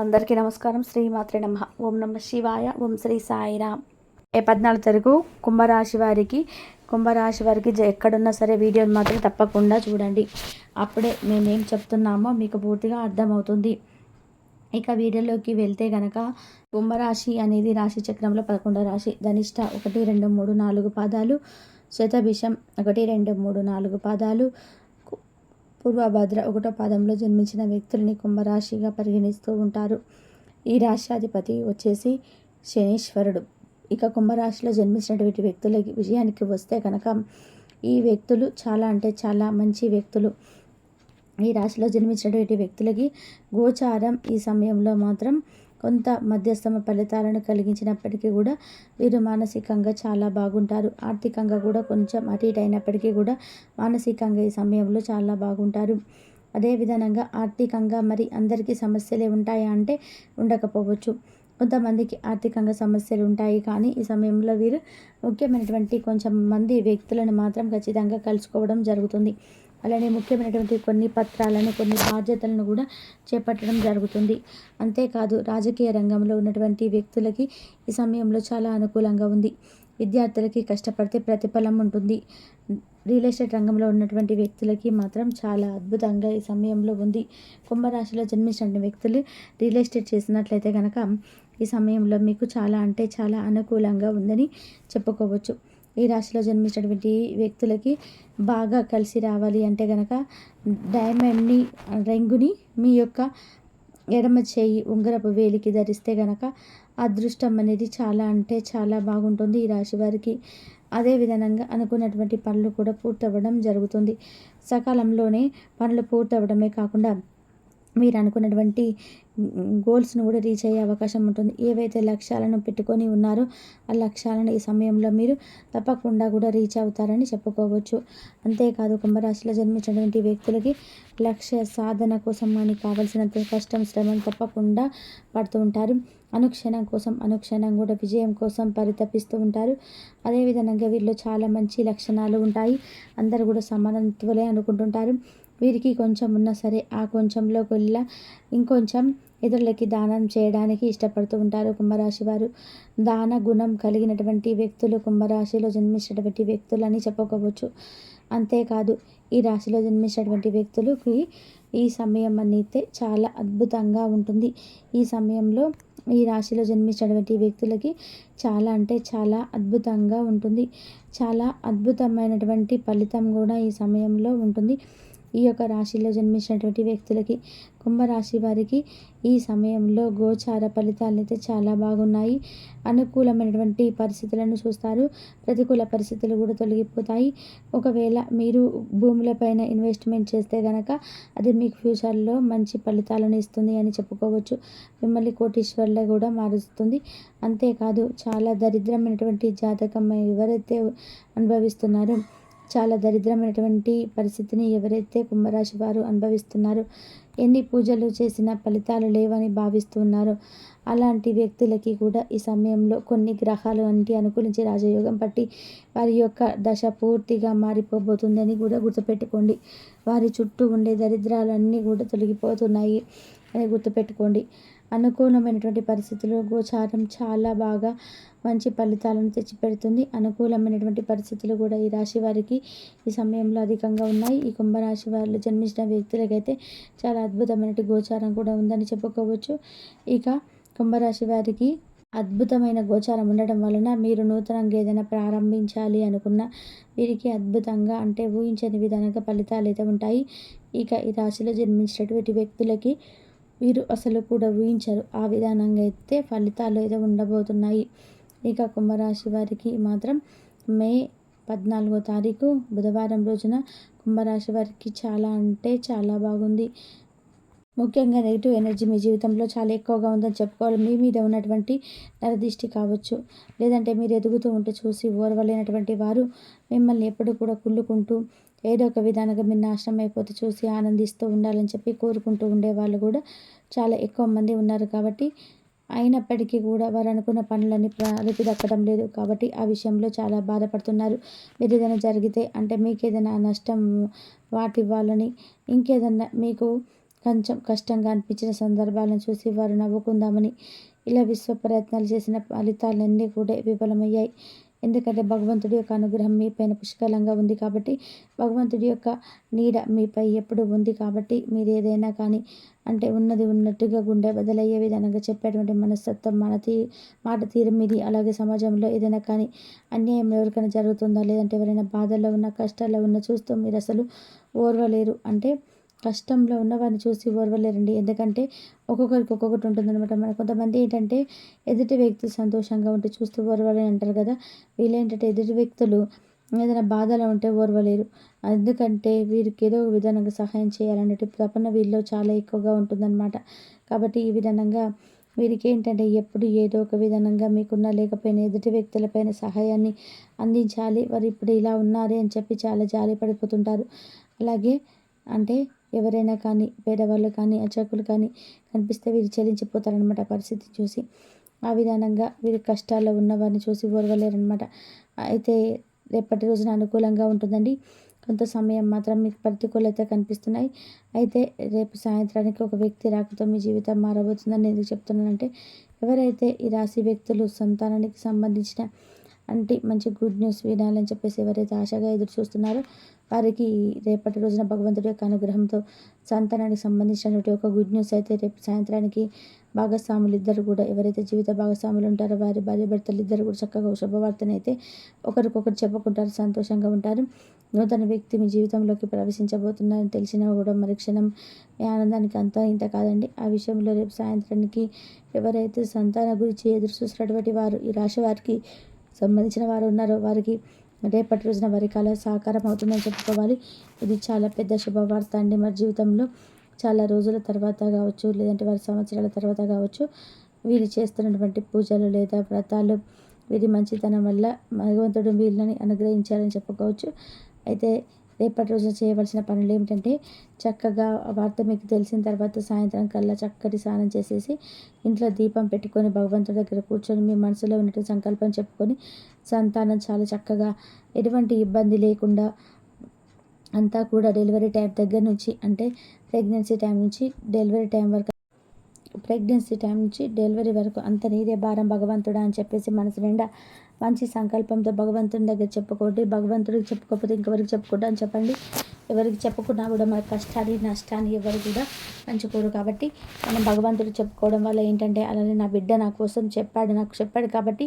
అందరికీ నమస్కారం. శ్రీమాత్రే నమ. ఓం నమ శివాయ. ఓం శ్రీ సాయిరామ్ ఏ పద్నాలుగు తరకు కుంభరాశి వారికి కుంభరాశి వారికి ఎక్కడున్నా సరే వీడియోని మాత్రం తప్పకుండా చూడండి. అప్పుడే మేమేం చెప్తున్నామో మీకు పూర్తిగా అర్థమవుతుంది. ఇక వీడియోలోకి వెళ్తే కనుక కుంభరాశి అనేది రాశి చక్రంలో పదకొండో రాశి. ధనిష్ట ఒకటి రెండు మూడు నాలుగు పాదాలు. శతభిషం ఒకటి రెండు మూడు నాలుగు పాదాలు. పూర్వభద్ర ఒకటో పాదంలో జన్మించిన వ్యక్తుల్ని కుంభరాశిగా పరిగణిస్తూ ఉంటారు. ఈ రాశ్యాధిపతి వచ్చేసి శనీశ్వరుడు. ఇక కుంభరాశిలో జన్మించినటువంటి వ్యక్తుల విజయానికి వస్తే కనుక ఈ వ్యక్తులు చాలా అంటే చాలా మంచి వ్యక్తులు. ఈ రాశిలో జన్మించినటువంటి వ్యక్తులకి గోచారం ఈ సమయంలో మాత్రం కొంత మధ్యస్థమ ఫలితాలను కలిగించినప్పటికీ కూడా వీరు మానసికంగా చాలా బాగుంటారు. ఆర్థికంగా కూడా కొంచెం అటు ఇటు అయినప్పటికీ కూడా మానసికంగా ఈ సమయంలో చాలా బాగుంటారు. అదే విధంగా ఆర్థికంగా మరి అందరికీ సమస్యలే ఉంటాయా అంటే ఉండకపోవచ్చు. కొంతమందికి ఆర్థికంగా సమస్యలు ఉంటాయి కానీ ఈ సమయంలో వీరు ముఖ్యమైనటువంటి కొంచెం మంది వ్యక్తులను మాత్రం ఖచ్చితంగా కలుసుకోవడం జరుగుతుంది. అలానే ముఖ్యమైనటువంటి కొన్ని పత్రాలను కొన్ని బాధ్యతలను కూడా చేపట్టడం జరుగుతుంది. అంతేకాదు రాజకీయ రంగంలో ఉన్నటువంటి వ్యక్తులకి ఈ సమయంలో చాలా అనుకూలంగా ఉంది. విద్యార్థులకి కష్టపడితే ప్రతిఫలం ఉంటుంది. రియల్ ఎస్టేట్ రంగంలో ఉన్నటువంటి వ్యక్తులకి మాత్రం చాలా అద్భుతంగా ఈ సమయంలో ఉంది. కుంభరాశిలో జన్మించిన వ్యక్తులు రియల్ ఎస్టేట్ చేసినట్లయితే కనుక ఈ సమయంలో మీకు చాలా అంటే చాలా అనుకూలంగా ఉందని చెప్పుకోవచ్చు. ఈ రాశిలో జన్మించినటువంటి వ్యక్తులకి బాగా కలిసి రావాలి అంటే కనుక డైమండ్ని రంగుని మీ యొక్క ఎడమ చేయి ఉంగరపు వేలికి ధరిస్తే కనుక అదృష్టం అనేది చాలా అంటే చాలా బాగుంటుంది ఈ రాశి వారికి. అదే విధంగా అనుకున్నటువంటి పనులు కూడా పూర్తవ్వడం జరుగుతుంది. సకాలంలోనే పనులు పూర్తవ్వడమే కాకుండా మీరు అనుకున్నటువంటి గోల్స్ను కూడా రీచ్ అయ్యే అవకాశం ఉంటుంది. ఏవైతే లక్ష్యాలను పెట్టుకొని ఉన్నారో ఆ లక్ష్యాలను ఈ సమయంలో మీరు తప్పకుండా కూడా రీచ్ అవుతారని చెప్పుకోవచ్చు. అంతేకాదు కుంభరాశిలో జన్మించినటువంటి వ్యక్తులకి లక్ష్య సాధన కోసం అని కావలసినంత కష్టం శ్రమం తప్పకుండా పడుతూ ఉంటారు. అనుక్షణం కోసం అనుక్షణం కూడా విజయం కోసం పరితపిస్తూ ఉంటారు. అదేవిధంగా వీళ్ళు చాలా మంచి లక్షణాలు ఉంటాయి. అందరూ కూడా సమానత్వలే అనుకుంటుంటారు. వీరికి కొంచెం ఉన్నా సరే ఆ కొంచెంలో కొల్ల ఇంకొంచెం ఇతరులకి దానం చేయడానికి ఇష్టపడుతూ ఉంటారు కుంభరాశి వారు. దాన గుణం కలిగినటువంటి వ్యక్తులు కుంభరాశిలో జన్మించినటువంటి వ్యక్తులు అని చెప్పుకోవచ్చు. అంతేకాదు ఈ రాశిలో జన్మించినటువంటి వ్యక్తులకి ఈ సమయం అనేది చాలా అద్భుతంగా ఉంటుంది. ఈ సమయంలో ఈ రాశిలో జన్మించినటువంటి వ్యక్తులకి చాలా అంటే చాలా అద్భుతంగా ఉంటుంది. చాలా అద్భుతమైనటువంటి ఫలితం కూడా ఈ సమయంలో ఉంటుంది. ఈ యొక్క రాశిలో జన్మించినటువంటి వ్యక్తులకి కుంభరాశి వారికి ఈ సమయంలో గోచార ఫలితాలు అయితే చాలా బాగున్నాయి. అనుకూలమైనటువంటి పరిస్థితులను చూస్తారు. ప్రతికూల పరిస్థితులు కూడా తొలగిపోతాయి. ఒకవేళ మీరు భూములపైన ఇన్వెస్ట్మెంట్ చేస్తే కనుక అది మీకు ఫ్యూచర్లో మంచి ఫలితాలను ఇస్తుంది అని చెప్పుకోవచ్చు. మిమ్మల్ని కోటీశ్వర్లో కూడా మారుస్తుంది. అంతేకాదు చాలా దరిద్రమైనటువంటి జాతకం ఎవరైతే అనుభవిస్తున్నారో చాలా దరిద్రమైనటువంటి పరిస్థితిని ఎవరైతే కుంభరాశి వారు అనుభవిస్తున్నారో ఎన్ని పూజలు చేసినా ఫలితాలు లేవని భావిస్తున్నారో అలాంటి వ్యక్తులకి కూడా ఈ సమయంలో కొన్ని గ్రహాలు వంటి అనుకూలించి రాజయోగం పట్టి వారి యొక్క దశ పూర్తిగా మారిపోబోతుందని కూడా గుర్తుపెట్టుకోండి. వారి చుట్టూ ఉండే దరిద్రాలన్నీ కూడా తొలగిపోతున్నాయి అని గుర్తుపెట్టుకోండి. అనుకూలమైనటువంటి పరిస్థితుల్లో గోచారం చాలా బాగా మంచి ఫలితాలను తెచ్చిపెడుతుంది. అనుకూలమైనటువంటి పరిస్థితులు కూడా ఈ రాశి వారికి ఈ సమయంలో అధికంగా ఉన్నాయి. ఈ కుంభరాశి వారిలో జన్మించిన వ్యక్తులకైతే చాలా అద్భుతమైన గోచారం కూడా ఉందని చెప్పుకోవచ్చు. ఇక కుంభరాశి వారికి అద్భుతమైన గోచారం ఉండడం వలన మీరు నూతనంగా ఏదైనా ప్రారంభించాలి అనుకున్న వీరికి అద్భుతంగా అంటే ఊహించని విధానంగా ఫలితాలు అయితే ఉంటాయి. ఇక ఈ రాశిలో జన్మించినటువంటి వ్యక్తులకి వీరు అసలు కూడా ఊహించరు. ఆ విధానంగా అయితే ఫలితాలు అయితే ఉండబోతున్నాయి. ఇక కుంభరాశి వారికి మాత్రం మే పద్నాలుగో తారీఖు బుధవారం రోజున కుంభరాశి వారికి చాలా అంటే చాలా బాగుంది. ముఖ్యంగా నెగిటివ్ ఎనర్జీ మీ జీవితంలో చాలా ఎక్కువగా ఉందని చెప్పుకోవాలి. మీ మీద ఉన్నటువంటి నరదిష్టి కావచ్చు. లేదంటే మీరు ఎదుగుతూ ఉంటే చూసి ఓర్వలేనటువంటి వారు మిమ్మల్ని ఎప్పుడు కూడా కుళ్ళుకుంటూ ఏదో ఒక విధానంగా మీరు నాశనం అయిపోతే చూసి ఆనందిస్తూ ఉండాలని చెప్పి కోరుకుంటూ ఉండేవాళ్ళు కూడా చాలా ఎక్కువ మంది ఉన్నారు కాబట్టి అయినప్పటికీ కూడా వారు అనుకున్న పనులన్నీ ప్రాలిపి దక్కడం లేదు కాబట్టి ఆ విషయంలో చాలా బాధపడుతున్నారు. మీరు ఏదైనా జరిగితే అంటే మీకు ఏదైనా నష్టం వాటి ఇవ్వాలని ఇంకేదన్నా మీకు కొంచెం కష్టంగా అనిపించిన సందర్భాలను చూసి వారు నవ్వుకుందామని ఇలా విశ్వ ప్రయత్నాలు చేసిన ఫలితాలన్నీ కూడా విఫలమయ్యాయి. ఎందుకంటే భగవంతుడి యొక్క అనుగ్రహం మీపైన పుష్కలంగా ఉంది కాబట్టి భగవంతుడి యొక్క నీడ మీపై ఎప్పుడు ఉంది కాబట్టి మీరు ఏదైనా కానీ అంటే ఉన్నది ఉన్నట్టుగా గుండె బదలయ్యే విధానంగా చెప్పేటువంటి మనస్తత్వం మన తీ మాట తీరు మీది. అలాగే సమాజంలో ఏదైనా కానీ అన్యాయం ఎవరికైనా జరుగుతుందా? లేదంటే ఎవరైనా బాధల్లో ఉన్న కష్టాల్లో ఉన్న చూస్తూ మీరు అసలు ఓర్వలేరు. అంటే కష్టంలో ఉన్నవారిని చూసి ఓర్వలేరండి. ఎందుకంటే ఒక్కొక్కరికి ఒక్కొక్కటి ఉంటుందన్నమాట. మన కొంతమంది ఏంటంటే ఎదుటి వ్యక్తి సంతోషంగా ఉంటే చూస్తూ ఓర్వలేని అంటారు కదా. వీళ్ళు ఏంటంటే ఎదుటి వ్యక్తులు ఏదైనా బాధలో ఉంటే ఓర్వలేరు. ఎందుకంటే వీరికి ఏదో ఒక విధానంగా సహాయం చేయాలన్నట్టు తపన వీళ్ళలో చాలా ఎక్కువగా ఉంటుందన్నమాట. కాబట్టి ఈ విధానంగా వీరికి ఏంటంటే ఎప్పుడు ఏదో ఒక విధానంగా మీకున్న లేకపోయినా ఎదుటి వ్యక్తులపైన సహాయాన్ని అందించాలి. వారు ఇప్పుడు ఇలా ఉన్నారే అని చెప్పి చాలా జాలి పడిపోతుంటారు. అలాగే అంటే ఎవరైనా కానీ పేదవాళ్ళు కానీ అర్చకులు కానీ కనిపిస్తే వీరు చెల్లించిపోతారనమాట పరిస్థితి చూసి. ఆ విధానంగా వీరి కష్టాల్లో ఉన్న వారిని చూసి ఓర్వలేరనమాట అయితే రేపటి రోజున అనుకూలంగా ఉంటుందండి. కొంత సమయం మాత్రం మీకు ప్రతికూలత కనిపిస్తున్నాయి. అయితే రేపు సాయంత్రానికి ఒక వ్యక్తి రాకతో మీ జీవితం మారబోతుందని ఎందుకు చెప్తున్నానంటే ఎవరైతే ఈ రాశి వ్యక్తులు సంతానానికి సంబంధించిన అంటే మంచి గుడ్ న్యూస్ వినాలని చెప్పేసి ఎవరైతే ఆశగా ఎదురు చూస్తున్నారో వారికి రేపటి రోజున భగవంతుడి యొక్క అనుగ్రహంతో సంతానానికి సంబంధించినటువంటి ఒక గుడ్ న్యూస్ అయితే రేపు సాయంత్రానికి భాగస్వాములు ఇద్దరు కూడా ఎవరైతే జీవిత భాగస్వాములు ఉంటారో వారి భార్య భర్తలు ఇద్దరు కూడా చక్కగా శుభవార్తను అయితే ఒకరికొకరు చెప్పుకుంటారు సంతోషంగా ఉంటారు. నూతన వ్యక్తి మీ జీవితంలోకి ప్రవేశించబోతున్నారని తెలిసినా కూడా మరి క్షణం మీ ఆనందానికి అంతా ఇంత కాదండి. ఆ విషయంలో రేపు సాయంత్రానికి ఎవరైతే సంతాన గురించి ఎదురు చూసినటువంటి వారు ఈ రాశి వారికి సంబంధించిన వారు ఉన్నారు. వారికి రేపటి రోజున వారి కళ సాకారం అవుతుందని చెప్పుకోవాలి. ఇది చాలా పెద్ద శుభవార్త అండి. మరి జీవితంలో చాలా రోజుల తర్వాత కావచ్చు లేదంటే వారి సంవత్సరాల తర్వాత కావచ్చు వీరు చేస్తున్నటువంటి పూజలు లేదా వ్రతాలు వీరి మంచితనం వల్ల భగవంతుడు వీళ్ళని అనుగ్రహించాలని చెప్పుకోవచ్చు. అయితే రేపటి రోజు చేయవలసిన పనులు ఏమిటంటే చక్కగా వార్త మీకు తెలిసిన తర్వాత సాయంత్రం కల్లా చక్కటి స్నానం చేసేసి ఇంట్లో దీపం పెట్టుకొని భగవంతుడి దగ్గర కూర్చొని మీ మనసులో ఉన్నట్టు సంకల్పం చెప్పుకొని సంతానం చాలా చక్కగా ఎటువంటి ఇబ్బంది లేకుండా అంతా కూడా డెలివరీ టైం దగ్గర నుంచి అంటే ప్రెగ్నెన్సీ టైం నుంచి డెలివరీ టైం వరకు ప్రెగ్నెన్సీ టైం నుంచి డెలివరీ వరకు అంత నీదే భారం భగవంతుడా అని చెప్పేసి మనసు నిండా మంచి సంకల్పంతో భగవంతుని దగ్గర చెప్పుకోండి భగవంతుడికి చెప్పుకోకపోతే ఇంకెవరికి చెప్పుకుంటా అని చెప్పండి. ఎవరికి చెప్పుకున్నా కూడా మన కష్టాన్ని నష్టాన్ని ఎవరు కూడా పంచుకోరు. కాబట్టి మనం భగవంతుడు చెప్పుకోవడం వల్ల ఏంటంటే అలానే నా బిడ్డ నా కోసం చెప్పాడు నాకు చెప్పాడు కాబట్టి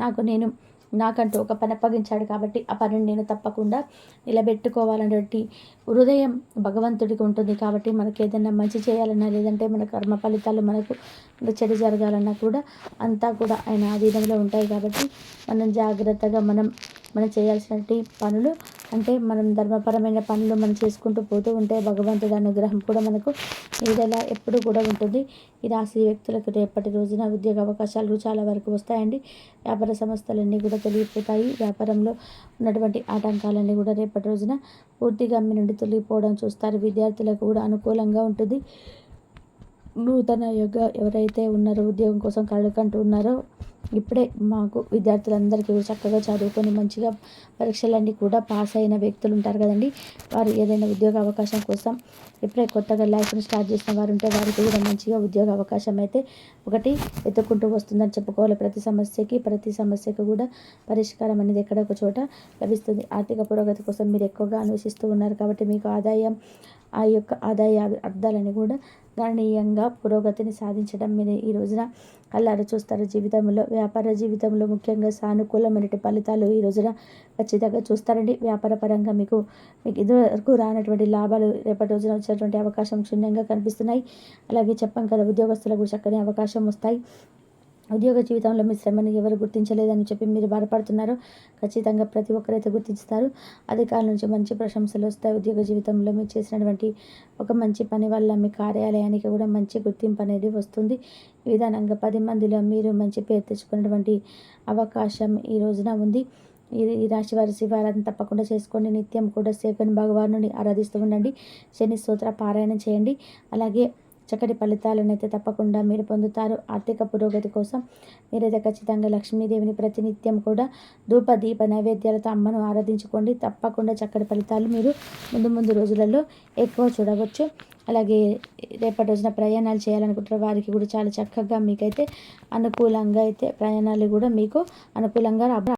నాకు నేను నాకంటూ ఒక పని అప్పగించాడు కాబట్టి ఆ పనిని నేను తప్పకుండా నిలబెట్టుకోవాలనేటువంటి హృదయం భగవంతుడికి ఉంటుంది కాబట్టి మనకి ఏదైనా మంచి చేయాలన్నా లేదంటే మన కర్మ ఫలితాలు మనకు చెడు జరగాలన్నా కూడా అంతా కూడా ఆయన ఆధీనంలో ఉంటాయి కాబట్టి మనం జాగ్రత్తగా మనం మనం చేయాల్సినటువంటి పనులు అంటే మనం ధర్మపరమైన పనులు మనం చేసుకుంటూ పోతూ ఉంటే భగవంతుడి అనుగ్రహం కూడా మనకు ఏదైనా ఎప్పుడు కూడా ఉంటుంది. ఈ రాశి వ్యక్తులకు రేపటి రోజున ఉద్యోగ అవకాశాలు చాలా వరకు వస్తాయండి. వ్యాపార సంస్థలన్నీ కూడా తొలగిపోతాయి. వ్యాపారంలో ఉన్నటువంటి ఆటంకాలన్నీ కూడా రేపటి రోజున పూర్తిగా మీ నుండి తొలగిపోవడం చూస్తారు. విద్యార్థులకు కూడా అనుకూలంగా ఉంటుంది. నూతన యుగ ఎవరైతే ఉన్నారో ఉద్యోగం కోసం కళ్ళకంటూ ఉన్నారో ఇప్పుడే మాకు విద్యార్థులందరికీ కూడా చక్కగా చదువుకొని మంచిగా పరీక్షలన్నీ కూడా పాస్ అయిన వ్యక్తులు ఉంటారు కదండి. వారు ఏదైనా ఉద్యోగ అవకాశం కోసం ఇప్పుడే కొత్తగా లైఫ్ని స్టార్ట్ చేసిన వారు ఉంటే వారికి కూడా మంచిగా ఉద్యోగ అవకాశం అయితే ఒకటి వెతుక్కుంటూ వస్తుందని చెప్పుకోవాలి. ప్రతి సమస్యకి ప్రతి సమస్యకు కూడా పరిష్కారం అనేది ఎక్కడ ఒక చోట లభిస్తుంది. ఆర్థిక పురోగతి కోసం మీరు ఎక్కువగా అన్వేషిస్తూ ఉన్నారు కాబట్టి మీకు ఆదాయం ఆ యొక్క ఆదాయ అర్థాలని కూడా గణనీయంగా పురోగతిని సాధించడం మీరు ఈ రోజున కళ్ళారు చూస్తారు. జీవితంలో వ్యాపార జీవితంలో ముఖ్యంగా సానుకూలమైన ఫలితాలు ఈ రోజున ఖచ్చితంగా చూస్తారండి. వ్యాపార పరంగా మీకు మీకు ఇదివరకు రానటువంటి లాభాలు రేపటి రోజున వచ్చేటువంటి అవకాశం క్షుణ్ణంగా కనిపిస్తున్నాయి. అలాగే చెప్పాం కదా ఉద్యోగస్తులకు చక్కని అవకాశం వస్తాయి. ఉద్యోగ జీవితంలో మీ శ్రమని ఎవరు గుర్తించలేదని చెప్పి మీరు బాధపడుతున్నారో. ఖచ్చితంగా ప్రతి ఒక్కరైతే గుర్తిస్తారు. అధికారుల నుంచి మంచి ప్రశంసలు వస్తాయి. ఉద్యోగ జీవితంలో మీరు చేసినటువంటి ఒక మంచి పని వల్ల మీ కార్యాలయానికి కూడా మంచి గుర్తింపు అనేది వస్తుంది. ఈ విధానంగా పది మందిలో మీరు మంచి పేరు తెచ్చుకున్నటువంటి అవకాశం ఈ రోజున ఉంది. ఈ రాశి వారి శివారాధన తప్పకుండా చేసుకోండి. నిత్యం కూడా శేఖర్ భగవాను ఆరాధిస్తూ ఉండండి. శని స్తోత్ర పారాయణం చేయండి. అలాగే చక్కటి ఫలితాలను అయితే తప్పకుండా మీరు పొందుతారు. ఆర్థిక పురోగతి కోసం మీరైతే ఖచ్చితంగా లక్ష్మీదేవిని ప్రతినిత్యం కూడా ధూప దీప నైవేద్యాలతో అమ్మను ఆరాధించుకోండి. తప్పకుండా చక్కటి ఫలితాలు మీరు ముందు ముందు రోజులలో ఎక్కువ చూడవచ్చు. అలాగే రేపటి రోజున ప్రయాణాలు చేయాలనుకుంటున్న వారికి కూడా చాలా చక్కగా మీకైతే అనుకూలంగా అయితే ప్రయాణాలు కూడా మీకు అనుకూలంగా